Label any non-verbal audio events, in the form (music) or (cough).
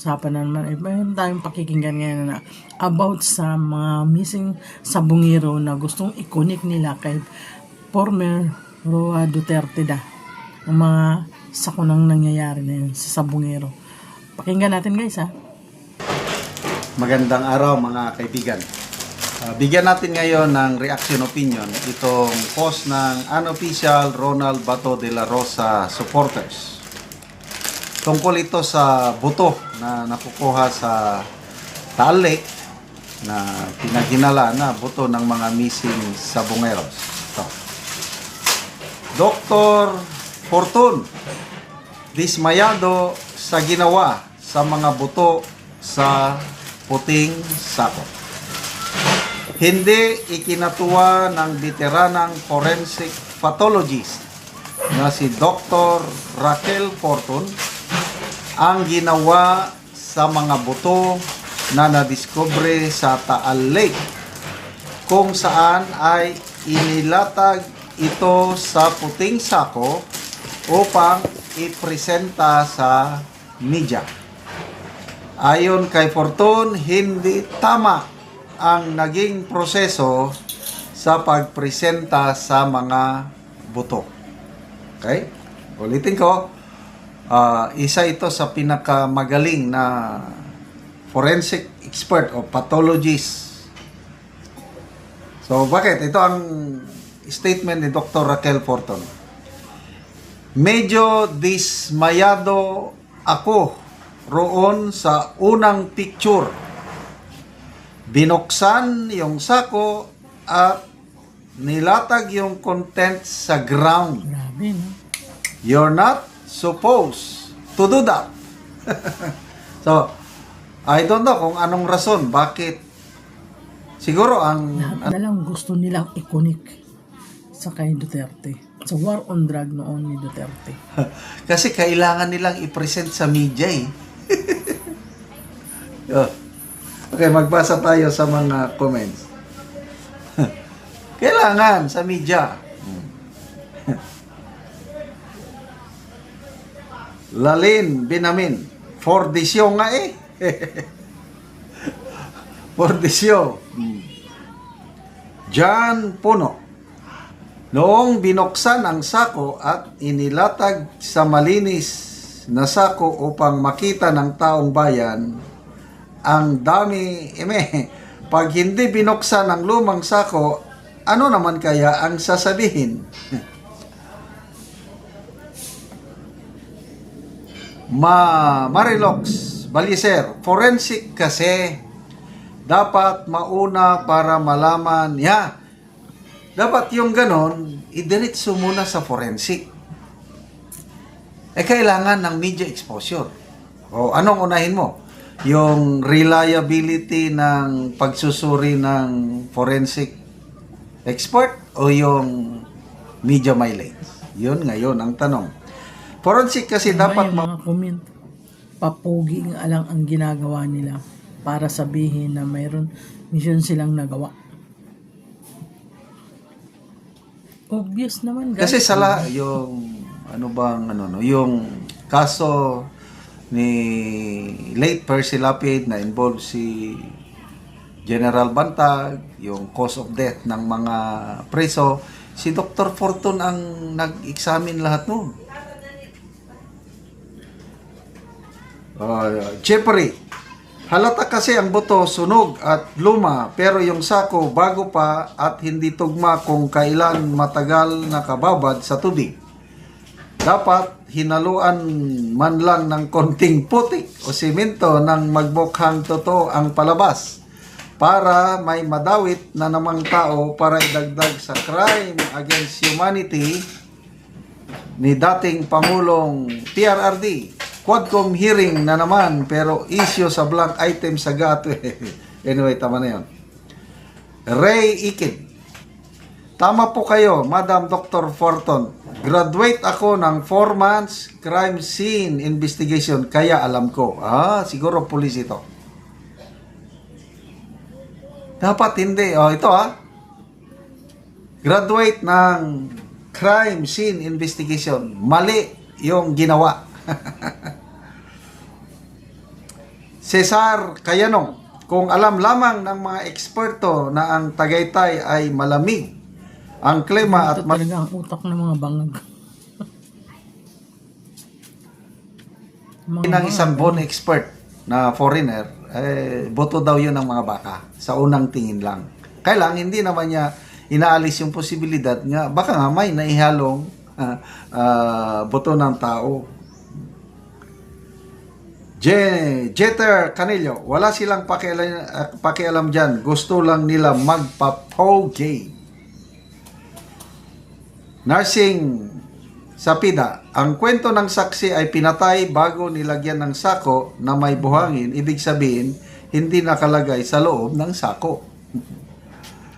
Usapan na naman, eh, mayroon tayong pakikinggan ngayon na about sa mga missing sabungero na gustong ikonik nila kay former Roa Duterte da. Ang mga sakunang nangyayari na yun sa sabungero. Pakinggan natin guys ha. Magandang araw mga kaibigan. Ah, bigyan natin ngayon ng reaction opinion itong post ng unofficial Ronald Bato de la Rosa supporters. Tungkol ito sa buto na nakukuha sa Taal na pinaginala na buto ng mga missing sabongeros. Ito. Dr. Fortun, dismayado sa ginawa sa mga buto sa puting sako. Hindi ikinatuwa ng veteranang forensic pathologist na si Dr. Raquel Fortun ang ginawa sa mga buto na nadiskubre sa Taal Lake kung saan ay inilatag ito sa puting sako upang ipresenta sa media. Ayon kay Fortun, hindi tama ang naging proseso sa pagpresenta sa mga buto. Okay? Ulitin ko, ah, isa ito sa pinakamagaling na forensic expert o pathologist. So, bakit? Ito ang statement ni Dr. Raquel Fortun. Medyo dismayado ako roon sa unang picture. Binuksan yung sako at nilatag yung content sa ground. Grabe no. You're not supposed to do that. (laughs) so, I don't know kung anong rason, bakit. Siguro ang Lahat na lang gusto nilang ikonik sa kay Duterte. Sa war on drug noon ni Duterte. (laughs) Kasi kailangan nilang i-present sa media eh. (laughs) Oh. Okay, magbasa tayo sa mga comments. kailangan sa media. Lalin Binamin. Fordisyo nga eh. (laughs) Fordisyo. John Puno. Noong binuksan ang sako at inilatag sa malinis na sako upang makita ng taong bayan, ang dami, eme, pag hindi binuksan ang lumang sako, ano naman kaya ang sasabihin? (laughs) Ma Marilox Baliser, forensic kasi dapat mauna para malaman, ya, dapat yung ganon, idiretso muna sa forensic. Eh, kailangan ng media exposure. O, anong unahin mo? Yung reliability ng pagsusuri ng forensic expert o yung media mileage? Yun ngayon ang tanong. Forensic kasi dapat May ma- mga comment. Papugi nga lang ang ginagawa nila para sabihin na mayroon mission silang nagawa. Obvious naman guys. Kasi sala yung ano bang ano no, yung kaso ni late Percy Lapid na involved si General Bantag, yung cause of death ng mga preso, si Dr. Fortun ang nag-examine lahat noon. Uh, Jeffrey, halata kasi ang buto sunog at luma pero yung sako bago pa at hindi tugma kung kailan matagal nakababad sa tubig. Dapat hinaluan man lang ng konting putik o simento nang magmukhang totoo ang palabas para may madawit na namang tao para idagdag sa crime against humanity ni dating Pangulong PRRD. Quadcom hearing na naman pero issue sa blank item sa gatwe. (laughs) anyway, tama na yun. Ray Ikid. Tama po kayo, Madam Dr. Forton. Graduate ako ng 4 months crime scene investigation kaya alam ko. Ah, siguro police ito. Dapat hindi. Oh, ito ah. Graduate ng crime scene investigation. Mali yung ginawa. (laughs) Cesar Cayanong, kung alam lamang ng mga eksperto na ang Tagaytay ay malamig, ang klima at Ito talaga ang utak ng mga bangag. mga ng isang born expert na foreigner, eh, boto daw yun ng mga baka sa unang tingin lang. Kaya lang, hindi naman niya inaalis yung posibilidad nga, baka nga may naihalong ah, ah, boto ng tao. Je, Jeter Canillo, wala silang pakialam, ah, pakialam dyan. Gusto lang nila magpa-poge. Nursing Sapida, ang kwento ng saksi ay pinatay bago nilagyan ng sako na may buhangin, ibig sabihin, hindi nakalagay sa loob ng sako.